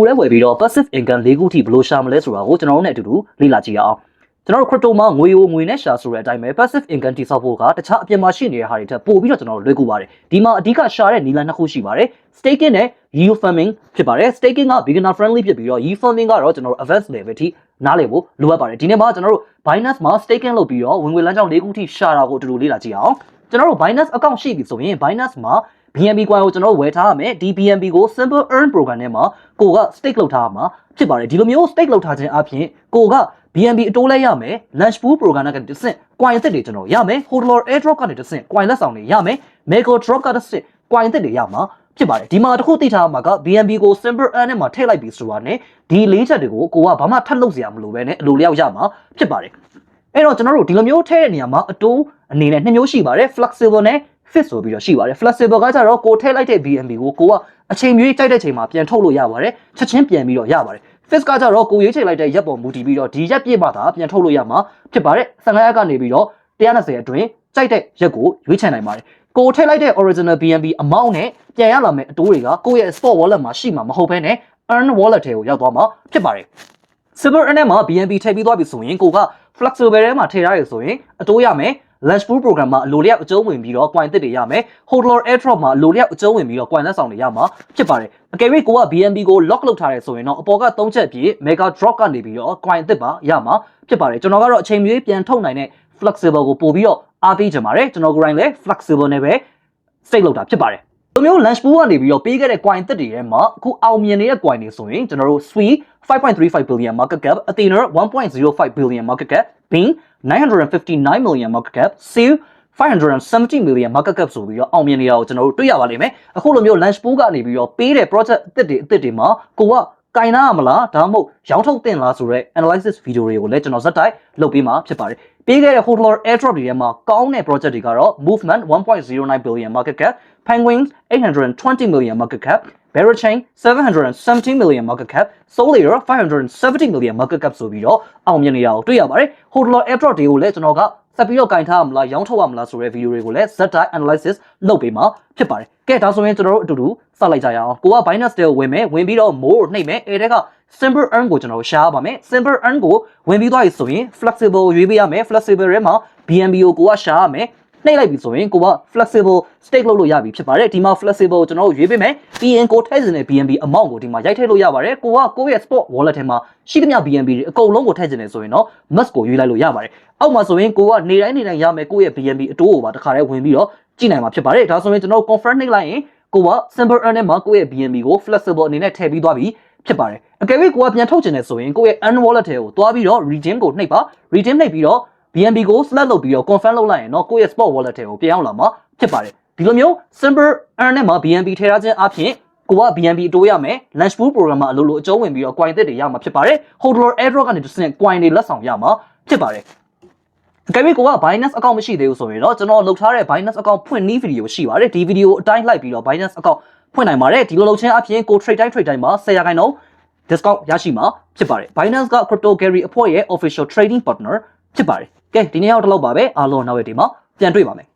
ခုတည်းဝယ်ပြီးတော့ passive income ၄ခုထိဘယ်လိုရှာမလဲဆိုတာကိုကျွန်တော်တို့နဲ့အတူတူလေ့လာကြည့်ရအောင်ကျွန်တော်တို့ crypto မှာငွေကိုငွေနဲ့ရှာဆိုတဲ့အတိုင်းပဲ passive income တိစောက်ဖို့ကတခြားအပြင်မှာရှိနေတဲ့ဟာတွေထက်ပိုပြီးတော့ကျွန်တော်တို့လွယ်ကူပါတယ်ဒီမှာအဓိကရှာတဲ့နည်းလမ်းနှစ်ခုရှိပါတယ် staking နဲ့ yield farming ဖြစ်ပါတယ် staking က beginner friendly ဖြစ်ပြီးတော့ yield farming ကတော့ကျွန်တော်တို့ advanced level ထိနားလည်ဖို့လိုအပ်ပါတယ်ဒီနေ့မှာကျွန်တော်တို့ Binance မှာ staking လုပ်ပြီးတော့ဝင်ငွေလမ်းကြောင်း၄ခုထိရှာတာကိုအတူတူလေ့လာကြည့်အောင်ကျွန်တော်တို့ Binance account ရှိပြီဆိုရင် Binance မှာ BNB coin ကိုကျွန်တော်တို့ဝယ်ထားရမယ်ဒီ BNB ကို simple earn program ထဲမှာကိုက stake လုပ်ထားရမှာဖြစ်ပါတယ်ဒီလိုမျိုး stake လုပ်ထားခြင်းအပြင်ကိုက BNB အတိုးလဲရမယ် launch pool program ကတဆင့် coin အသစ်တွေကျွန်တော်ရမယ် hodler airdrop ကနေတဆင့် coin လက်ဆောင်တွေရမယ် mega drop ကတဆင့် coin အသစ်တွေရမှာဖြစ်ပါတယ်ဒီမှာတစ်ခုသိထားမှာက BNB ကို simple earn နဲ့မှာထည့်လိုက်ပြီးဆိုတာနဲ့ဒီလေးချက်တွေကိုကိုကဘာမှထပ်လုပ်စရာမလိုပဲနဲ့အလိုလျောက်ရမှာဖြစ်ပါတယ်အဲ့တော့ကျွန်တော်တို့ဒီလိုမျိုးထည့်တဲ့နေရာမှာအတိုးအနေနဲ့နှစ်မျိုးရှိပါတယ် flexible နဲ့ fit ဆိုပြီးတော့ရှိပါတယ် flexible ကကြတော့ကိုထည့်လိုက်တဲ့ BNB ကိုကိုကအချိန်မျိုးကြိုက်တဲ့ချိန်မှာပြန်ထုတ်လို့ရပါတယ်ချက်ချင်းပြန်ပြီးတော့ရပါတယ် fit ကကြတော့ကိုရွေးချယ်လိုက်တဲ့ရက်ပေါ်မူတည်ပြီးတော့ဒီရက်ပြည့်မှသာပြန်ထုတ်လို့ရမှာဖြစ်ပါတယ်15ရက်ကနေပြီးတော့120အတွင်းကြိုက်တဲ့ရက်ကိုရွေးချယ်နိုင်ပါတယ်ကိုထည့်လိုက်တဲ့ original BNB amount နဲ့ပြန်ရလာမယ့်အတိုးတွေကကိုယ့်ရဲ့ spot wallet မှာရှိမှာမဟုတ်ဘဲနဲ့ earn wallet ထဲကိုရောက်သွားမှာဖြစ်ပါတယ် Silver Earn မှာ BNB ထည့်ပြီးသွားပြီဆိုရင်ကိုက flexible ထဲမှာထည့်ရတယ်ဆိုရင်အတိုးရမယ် launch pool program မှာအလိုလျောက်အကျုံးဝင်ပြီးတော့ coin သစ်တွေရမယ် hodler airdrop မှာအလိုလျောက်အကျုံးဝင်ပြီးတော့ coin လက်ဆောင်တွေရမှာဖြစ်ပါတယ်အကယ်၍ကိုက BNB ကို lock လုပ်ထားတယ်ဆိုရင်တော့အပေါ်က3ချက်ပြည့် mega drop ကနေပြီးတော့ coin သစ်ပါရမှာဖြစ်ပါတယ်ကျွန်တော်ကတော့အချိန်မြေးပြန်ထုတ်နိုင်တဲ့ flexible ကိုပို့ပြီးတော့အားပေးကြပါတယ်ကျွန်တော်ကိုယ်တိုင်လည်း flexible နဲ့ပဲ state လုပ်တာဖြစ်ပါတယ်ဒီမျိုး launch pool ကနေပြီးတော့ပေးခဲ့တဲ့ coin သစ်တွေထဲမှာအခုအောင်မြင်နေတဲ့ coin တွေဆိုရင်ကျွန်တော်တို့ sweet 5.35 billion market cap Athena 1.05 billion market cap Bing 959 million market cap Seal 570 million market cap ဆိုပြီးတော့အောင်မြင်နေတာကိုကျွန်တော်တို့တွေ့ရပါလိမ့်မယ်အခုလိုမျိုး launch pool ကနေပြီးတော့ပေးတဲ့ project အသစ်တွေအသစ်တွေမှာကိုကကင်နာရမလားဒါမှမဟုတ်ရောင်းထုတ်တင်လားဆိုတော့ analysis video တွေကိုလည်းကျွန်တော်ဇက်တိုက်လုပ်ပေးမှာဖြစ်ပါတယ်ပေးခဲ့တဲ့ hodler airdrop တွေထဲမှာကောင်းတဲ့ project တွေကတော့ movement 1.09 billion market cap penguins 820 million market cap Barachain 770 million market cap Solidar 570 million market cap ဆိုပြီးတော့အောင်မြင်နေတာကိုတွေ့ရပါတယ် hodler airdrop တွေကိုလည်းကျွန်တော်ကဆက်ပြီးတော့ကင်ထားရမလားရောင်းထုတ်ရမလားဆိုတဲ့ video တွေကိုလည်း zeta analysis လုပ်ပေးမှာဖြစ်ပါတယ်ကဲဒါဆိုရင်ကျွန်တော်တို့အတူတူစလိုက်ကြရအောင်ကိုက Binance တဲကိုဝင်မယ်ဝင်ပြီးတော့ more နှိပ်မယ်အဲတဲ့က simple earn ကိုကျွန်တော်ရှားပါမယ် simple earn ကိုဝင်ပြီးသွားပြီဆိုရင် flexible ရွေးပေးရမယ် flexible ထဲမှာ BNB ကိုကိုကရှားရမယ် နှိပ်လိုက်ပြီဆိုရင်ကိုက flexible stake လုပ်လို့ရပြီဖြစ်ပါတယ်ဒီမှာ flexible ကျွန်တော်တို့ရွေးပေးမယ်ပြီးရင်ကိုထည့်စင်တဲ့ BNB amount ကိုဒီမှာရိုက်ထည့်လို့ရပါတယ်ကိုကကိုယ့်ရဲ့ spot wallet ထဲမှာရှိသမျှ BNB တွေအကုန်လုံးကိုထည့်စင်နေဆိုရင်တော့ must ကိုရွေးလိုက်လို့ရပါတယ်အောက်မှာဆိုရင်ကိုကနေတိုင်းနေတိုင်းရမယ်ကိုယ့်ရဲ့ BNB အတိုးကိုပါတစ်ခါတည်းဝင်ပြီးတော့ကြည့်နိုင်မှာဖြစ်ပါတယ်ဒါဆိုရင်ကျွန်တော်တို့ confirm နှိပ်လိုက်ရင်ကိုက simple earn နဲ့မှာကိုယ့်ရဲ့ BNB ကို flexible အနေနဲ့ထည့်ပြီးသွားပြီဖြစ်ပါတယ်အကယ်၍ကိုကပြန်ထုတ်ချင်တယ်ဆိုရင်ကိုယ့်ရဲ့ earn wallet ထဲကိုသွားပြီးတော့ redeem ကိုနှိပ်ပါ redeem နှိပ်ပြီးတော့ BNB ကို select လုပ်ပြီးတော့ confirm လုပ်လိုက်ရင်တော့ကိုယ့်ရဲ့ spot wallet ထဲကိုပြန်ရောက်လာမှာဖြစ်ပါတယ်ဒီလိုမျိုး simple earn နဲ့မှာ BNB ထည့်ထားခြင်းအပြင်ကိုက BNB အတိုးရမယ် launch pool program မှာအလိုလိုအကျုံးဝင်ပြီးတော့ coin သစ်တွေရမှာဖြစ်ပါတယ် hodler airdrop ကနေတစ်ဆင့် coin တွေလက်ဆောင်ရမှာဖြစ်ပါတယ်အကယ်၍ကိုက Binance account မရှိသေးဘူးဆိုရင်တော့ကျွန်တော်လုပ်ထားတဲ့ Binance account ဖွင့်နည်းဗီဒီယိုရှိပါတယ်ဒီဗီဒီယိုအတိုင်းလိုက်ပြီးတော့ Binance account ဖွင့်နိုင်ပါတယ်ဒီလိုလုပ်ခြင်းအပြင်ကို trade တိုင်း trade တိုင်းမှာ10ရာခိုင်နှုန်း discount ရရှိမှာဖြစ်ပါတယ် Binance က Crypto Gary အဖွဲ့ရဲ့ official trading partner ဖြစ်ပါတယ်ကဲဒီနေ့ရောက်တော့လောက်ပါပဲအားလုံးနောက်ရက်ဒီမှာပြန်တွေ့ပါမယ်